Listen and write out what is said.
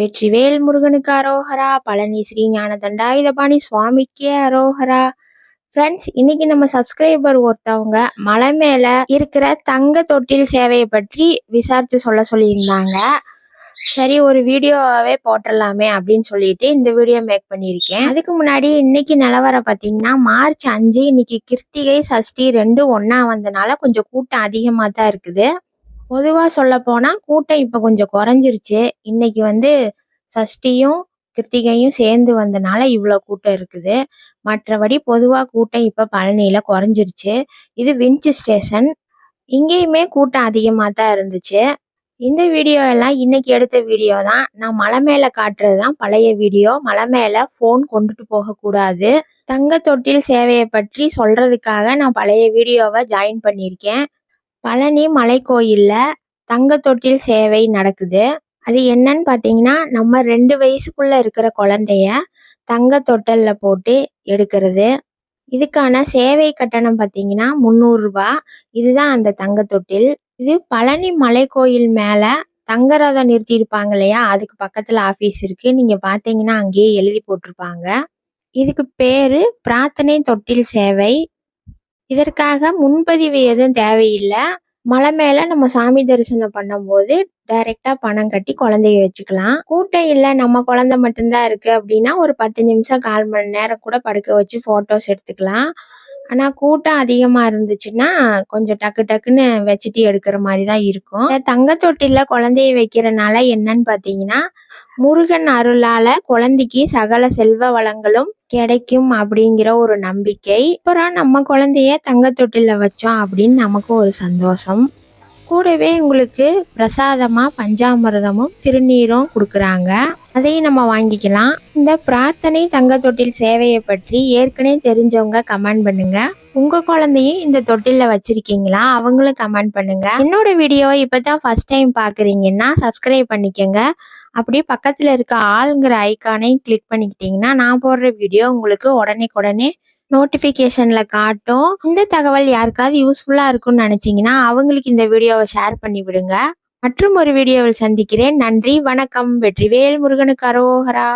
வெற்றிவேல் முருகனுக்கு அரோகரா. பழனி ஸ்ரீ ஞான தண்டாயுதபாணி சுவாமிக்கே அரோகரா. ஃப்ரெண்ட்ஸ் இன்னைக்கு நம்ம சப்ஸ்கிரைபர் ஒருத்தவங்க மலை மேல இருக்கிற தங்க தொட்டில் சேவையை பற்றி விசாரிச்சு சொல்ல சொல்லியிருந்தாங்க. சரி ஒரு வீடியோவே போட்டுடலாமே அப்படின்னு சொல்லிட்டு இந்த வீடியோ மேக் பண்ணியிருக்கேன். அதுக்கு முன்னாடி இன்னைக்கு நிலவரம் பார்த்தீங்கன்னா மார்ச் அஞ்சு இன்னைக்கு கிருத்திகை சஷ்டி ரெண்டு ஒன்றா வந்தனால கொஞ்சம் கூட்டம் அதிகமாக தான் இருக்குது. பொதுவாக சொல்லப்போனால் கூட்டம் இப்போ கொஞ்சம் குறைஞ்சிருச்சு. இன்னைக்கு வந்து சஷ்டியும், கிருத்திகையும் சேர்ந்து வந்தனால இவ்வளோ கூட்டம் இருக்குது. மற்றபடி பொதுவாக கூட்டம் இப்போ பழனியில் குறைஞ்சிருச்சு. இது வின்ச் ஸ்டேஷன். இங்கேயுமே கூட்டம் அதிகமாக தான் இருந்துச்சு. இந்த வீடியோ எல்லாம் இன்னைக்கு எடுத்த வீடியோ தான். நான் மலை மேலே காட்டுறது தான் பழைய வீடியோ. மலை மேலே ஃபோன் கொண்டுட்டு போகக்கூடாது. தங்க தொட்டில் சேவையை பற்றி சொல்கிறதுக்காக நான் பழைய வீடியோவை ஜாயின் பண்ணியிருக்கேன். பழனி மலை கோயில்ல தங்க தொட்டில் சேவை நடக்குது. அது என்னன்னு பார்த்தீங்கன்னா நம்ம ரெண்டு வயசுக்குள்ள இருக்கிற குழந்தைய தங்க தொட்டல்ல போட்டு எடுக்கிறது. இதுக்கான சேவை கட்டணம் பார்த்தீங்கன்னா முந்நூறுரூபா இதுதான் அந்த தங்க தொட்டில் இது பழனி மலை கோயில் மேல தங்க ரதம் நிறுத்தி இருப்பாங்க இல்லையா? அதுக்கு பக்கத்துல ஆபீஸ் இருக்கு. நீங்க பாத்தீங்கன்னா அங்கேயே எழுதி போட்டிருப்பாங்க. இதுக்கு பேரு பிரார்த்தனை தொட்டில் சேவை. இதற்காக முன்பதிவு எதுவும் தேவையில்லை. மலை மேல நம்ம சாமி தரிசனம் பண்ணும்போது டைரக்டா பணம் கட்டி குழந்தைய வச்சுக்கலாம். கூட்டம் இல்ல நம்ம குழந்தை மட்டும்தான் இருக்கு அப்படின்னா ஒரு பத்து நிமிஷம் கால் மணி நேரம் கூட படுக்க வச்சு போட்டோஸ் எடுத்துக்கலாம். ஆனா கூட்டம் அதிகமா இருந்துச்சுன்னா கொஞ்சம் டக்கு டக்குன்னு வச்சுட்டு எடுக்கிற மாதிரி தான் இருக்கும். தங்க தொட்டில குழந்தைய வைக்கிறனால என்னன்னு பாத்தீங்கன்னா முருகன் அருளால குழந்தைக்கு சகல செல்வ வளங்களும் கிடைக்கும் அப்படிங்கிற ஒரு நம்பிக்கை. அப்புறம் நம்ம குழந்தைய தங்கத்தொட்டில வச்சோம் அப்படின்னு நமக்கு ஒரு சந்தோஷம். கூடவே உங்களுக்கு பிரசாதமாக பஞ்சாமிரதமும் திருநீரும் கொடுக்குறாங்க. அதையும் நம்ம வாங்கிக்கலாம். இந்த பிரார்த்தனை தங்க தொட்டில் சேவையை பற்றி ஏற்கனவே தெரிஞ்சவங்க கமெண்ட் பண்ணுங்க. உங்க குழந்தையும் இந்த தொட்டில வச்சிருக்கீங்களா? அவங்களும் கமெண்ட் பண்ணுங்க. என்னோட வீடியோவை இப்பதான் ஃபர்ஸ்ட் டைம் பாக்குறீங்கன்னா சப்ஸ்கிரைப் பண்ணிக்கோங்க. அப்படியே பக்கத்தில் இருக்க ஆளுங்கிற ஐக்கானையும் கிளிக் பண்ணிக்கிட்டிங்கன்னா நான் போடுற வீடியோ உங்களுக்கு உடனே உடனே நோட்டிஃபிகேஷனில் காட்டும். இந்த தகவல் யாருக்காவது யூஸ்ஃபுல்லாக இருக்கும்னு நினச்சிங்கன்னா அவங்களுக்கு இந்த வீடியோவை ஷேர் பண்ணி விடுங்க. மற்றும் ஒரு வீடியோவில் சந்திக்கிறேன். நன்றி வணக்கம். வெற்றிவேல் முருகனுக்கு அரோகரா.